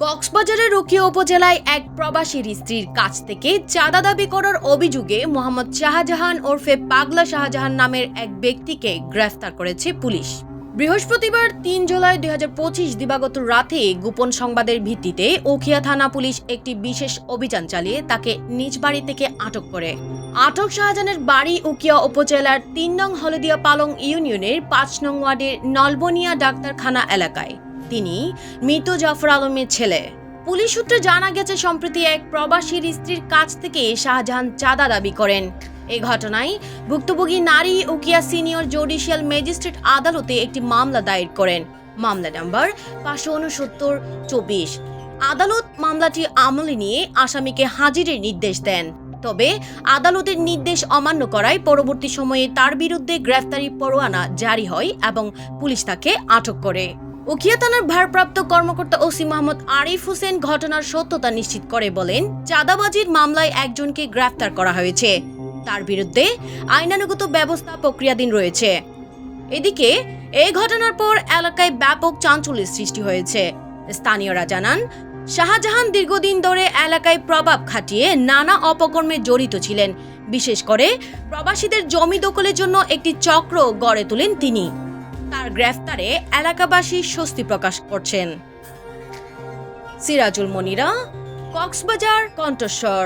কক্সবাজারের রুকিয়া উপজেলায় এক প্রবাসীর স্ত্রীর কাছ থেকে চাঁদা দাবি করার অভিযোগে মোহাম্মদ শাহজাহান ওরফে পাগলা শাহজাহান নামের এক ব্যক্তিকে গ্রেফতার করেছে পুলিশ। বৃহস্পতিবার তিন জুলাই দুই হাজার পঁচিশ দিবাগত রাতে গোপন সংবাদের ভিত্তিতে উখিয়া থানা পুলিশ একটি বিশেষ অভিযান চালিয়ে তাকে নিজ বাড়ি থেকে আটক করে। আটক শাহজাহানের বাড়ি উকিয়া উপজেলার তিন নং হলদিয়া পালং ইউনিয়নের পাঁচ নং ওয়ার্ডের নলবনিয়া ডাক্তারখানা এলাকায়। তিনি মৃত জাফর আলমের ছেলে। পুলিশ সূত্রে জানা গেছে, সম্প্রতি এক প্রবাসীর স্ত্রীর কাছ থেকে শাহজাহান চাঁদা দাবি করেন। এ ঘটনায় ভুক্তভোগী নারী উকিয়া সিনিয়র জুডিশিয়াল ম্যাজিস্ট্রেট আদালতে একটি মামলা দায়ের করেন। মামলা নাম্বার পাঁচশো উনসত্তর চব্বিশ। আদালত মামলাটি আমলে নিয়ে আসামিকে হাজিরের নির্দেশ দেন। তবে আদালতের নির্দেশ অমান্য করায় পরবর্তী সময়ে তার বিরুদ্ধে গ্রেফতারি পরোয়ানা জারি হয় এবং পুলিশ তাকে আটক করে। উখিয়া থানার ভারপ্রাপ্ত কর্মকর্তা ওসি মোহাম্মদ আরিফ হোসেন ঘটনার সত্যতা নিশ্চিত করে বলেন, চাঁদাবাজির মামলায় একজনকে গ্রেফতার করা হয়েছে। তার বিরুদ্ধে আইনানুগত ব্যবস্থা প্রক্রিয়াধীন রয়েছে। এদিকে এই ঘটনার পর এলাকায় ব্যাপক চাঞ্চল্যের সৃষ্টি হয়েছে। স্থানীয়রা জানান, শাহজাহান দীর্ঘদিন ধরে এলাকায় প্রভাব খাটিয়ে নানা অপকর্মে জড়িত ছিলেন। বিশেষ করে, প্রবাসীদের জমি দখলের জন্য একটি চক্র গড়ে তোলেন তিনি। তার গ্রেফতারে এলাকাবাসী স্বস্তি প্রকাশ করছেন। সিরাজুল মনিরা কক্সবাজার কণ্ঠস্বর।